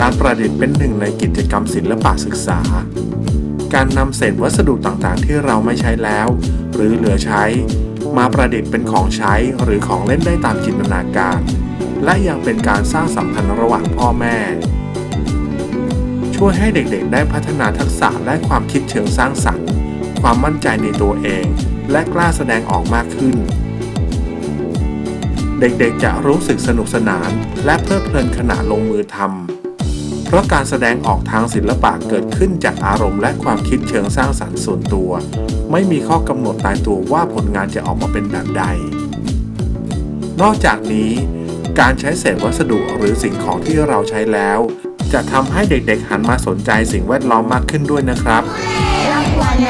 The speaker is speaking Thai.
การประดิษฐ์เป็นหนึ่งในกิจกรรมศิลปะศึกษา การนำเศษวัสดุต่างๆ ที่เราไม่ใช้แล้ว หรือเหลือใช้ มาประดิษฐ์เป็นของใช้หรือของเล่นได้ตามจินตนาการ และยังเป็นการสร้างสัมพันธ์ระหว่างพ่อแม่ ช่วยให้เด็กๆ ได้พัฒนาทักษะและความคิดเชิงสร้างสรรค์ ความมั่นใจในตัวเอง และกล้าแสดงออกมากขึ้นเด็กๆ จะรู้สึกสนุกสนาน และเพลิดเพลินขณะลงมือทำ เพราะการแสดงออกทางศิลปะเกิดขึ้นจากอารมณ์และความคิดเชิงสร้างสรรค์ส่วนตัว ไม่มีข้อกำหนดตายตัวว่าผลงานจะออกมาเป็นแบบใด นอกจากนี้ การใช้เศษวัสดุหรือสิ่งของที่เราใช้แล้ว จะทำให้เด็กๆหันมาสนใจสิ่งแวดล้อมมากขึ้นด้วยนะครับรักวันนะรักรักวัน